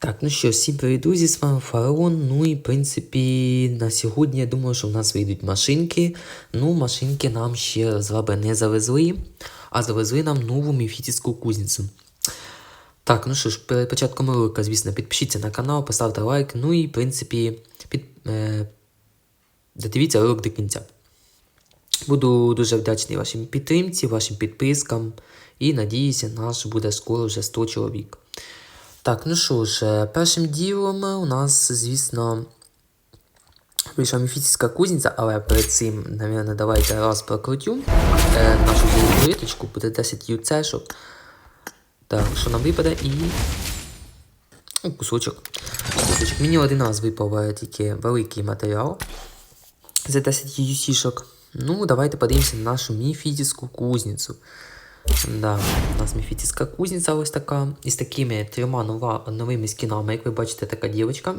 Так, ну що, всім привіт, друзі, з вами Фараон. Ну і в принципі, на сьогодні я думаю, що в нас вийдуть машинки. Ну, машинки нам ще з вами не завезли, а завезли нам нову міфітську кузницю. Так, ну що ж, перед початком ролика, звісно, підпишіться на канал, поставте лайк. Ну і в принципі, під, е, додивіться ролик до кінця. Буду дуже вдячний вашій підтримці, вашим підпискам. І надіюся, наш буде скоро вже 100 чоловік. Так, ну що ж, е, першим ділом у нас, звісно, вийшла міфічна кузниця, але перед цим, напевно, давайте раз прокрутю е, нашу риточку, буде 10 юцешок. Так, що нам випаде і. О, кусочок. Кусочок. Мені один раз випав е, тільки великий матеріал за 10 юсішок. Ну, давайте подивимося на нашу міфітську кузницю. Да, у нас міфітська кузниця ось така. Із такими трьома нова, новими скінами, як ви бачите, така дівчинка.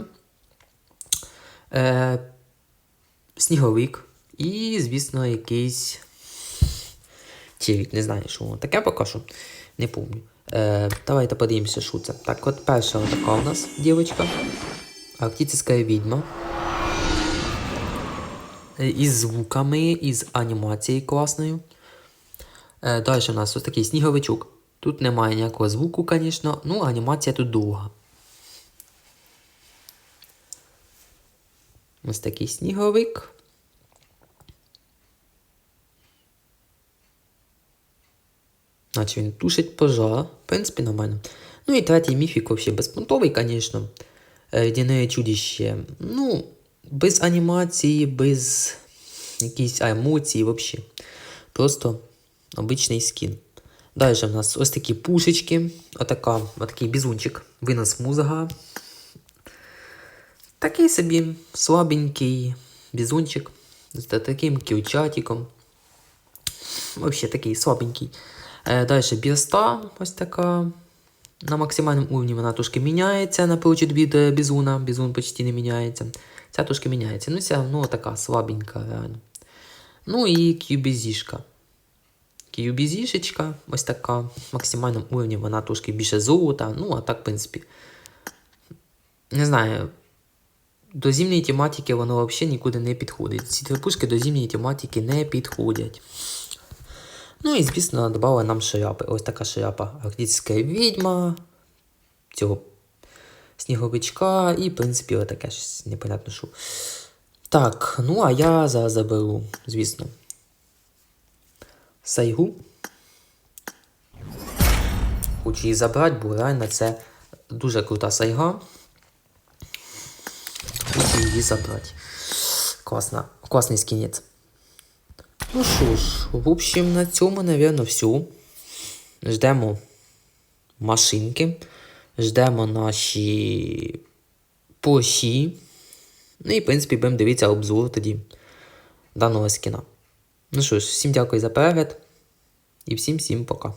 Е, сніговик. І, звісно, якийсь. Челік, не знаю, що таке поки що. Не пам'ятаю. Е, давайте подивимося, що це. Так, от перша така у нас дівчинка. Арктична відьма. Е, Із звуками, із анімацією класною. Е, Далі у нас ось такий сніговичок. Тут немає ніякого звуку, звісно, ну анімація тут довга. Ось такий сніговик. Наче він тушить пожар. В принципі, нормально. Ну і третій міфік взагалі безпонтовий, звісно. Рідяне чудище. Ну, без анімації, без якісь емоцій взагалі. Просто обичний скін. Далі в нас ось такі пушечки. Отака, отакий бізунчик. Винос музга. Такий собі слабенький бізунчик. З таким кілчатиком. Взагалі такий слабенький. Е, Далі бірста ось така. На максимальному уровні вона трошки міняється, напрочуд від е, бізуна. Бізун почти не міняється. Ця трошки міняється. Ну, все одно така слабенька, реально. Ну і QBZ-шка. QBZ-шечка, ось така. В максимальному уровні вона трошки більше золота. Ну, а так, в принципі. Не знаю. До зимньої тематики воно взагалі нікуди не підходить. Ці трипушки до зимньої тематики не підходять. Ну і, звісно, додали нам шляпи. Ось така шляпа. Арктична відьма. Цього сніговичка. І, в принципі, отаке щось непонятно що. Так, ну а я зараз заберу, звісно. Сайгу. Хочу її забрати, бо реально це дуже крута сайга. Хочу її забрати. Класна, класний скінець. Ну що ж, в общем, на цьому, напевно, все. Ждемо машинки. Ждемо наші площі. Ну і, в принципі, будемо дивитися обзор тоді даного скіна. Ну що ж, всім дякую за перегляд. І всім всім пока.